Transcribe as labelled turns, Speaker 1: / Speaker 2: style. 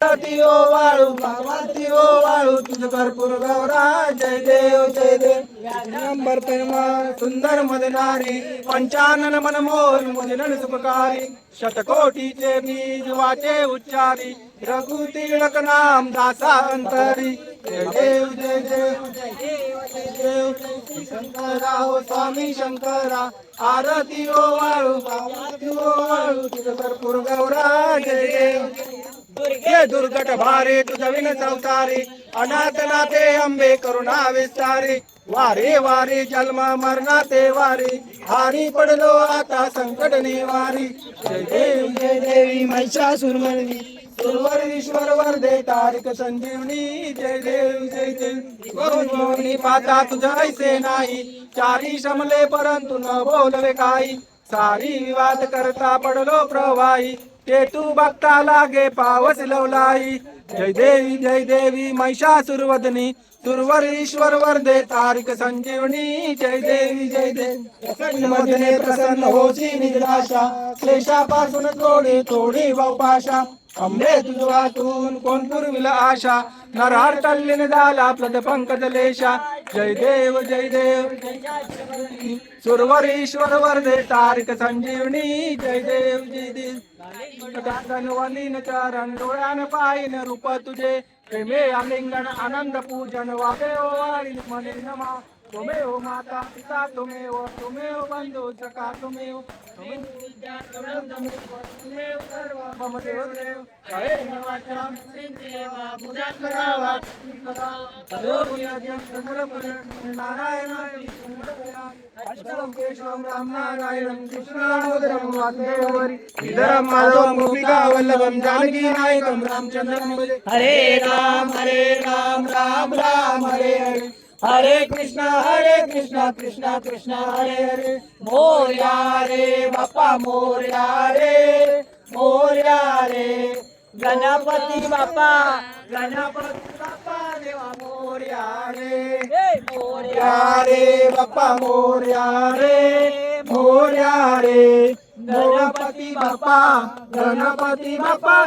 Speaker 1: ओ वाळू पार्वती ओ वाळू तुझ भरपूर गौरा जय देव जय देव. नंबर सुंदर मदनारी पंचानन मनमोहन मुजनन सुखकारी शतकोटीचे बीज वाचे उच्चारी रघु तिलक नाम दासा अंतरी जय देव जय देव जय देव जय देव. शंकरा हो स्वामी शंकरा आरती ओ वाळू पार्वती ओ वाळू तुझ भरपूर गौरा जय देव. दुर्गे दुर्गट भारी तुझ विन संसारी अनाथ नाथे अंबे करुणा विस्तारी वारे वारे जन्म मरणा ते वारी हारी पडलो आता संकट निवारी. जय देवी जय देवी सुरवर ईश्वर वरदे तारिक संजीवनी. जय देव जय देव पाता तुझा ऐसे नाही. चारी शमले परंतु न बोलवे काही. सारी विवाद करता पडलो प्रवाही. ते तू बघता लागे पावस लवलाई. जय देवी जय देवी महिषासुरवदनी. सुरवर ईश्वर वरदे तारिक संजीवनी. जय देवी जय देवी. मधने प्रसन्न होची निराशा क्लेशापासून थोडी थोडी वपाशा अंबे तुझवातून कोण पुरविल आशा नरहर तल्लीन झाला प्लद पंकज लेशा जय देव जय देव सुरवर ईश्वर वरदे तारिक संजीवनी जय देव जय देव वलीन चरण डोळ्यान पाहिन रूप तुझे प्रेमे आलिंगन आनंद पूजन वागे ओ वाळीन मने नमा तुमेव माता पिता तुमेव तुमेव बंधू सखा तुमेव तुमेव सर्व मम पूजा करावा. अष्टम राम नारायणम गोपिका जानकी नायकं रामचन्द्रं हरे राम हरे राम राम राम हरे हरे. हरे कृष्णा हरे कृष्णा कृष्णा कृष्णा हरे हरे. मोर्या रे बाप्पा मोर्या रे मोर्या रे. गणपती बाप्पा गणपती बाप्पा देवा मोर्या रे. मोर्या रे बाप्पा मोर्या रे. मोर्या रे गणपती बाप्पा गणपती बाप्पा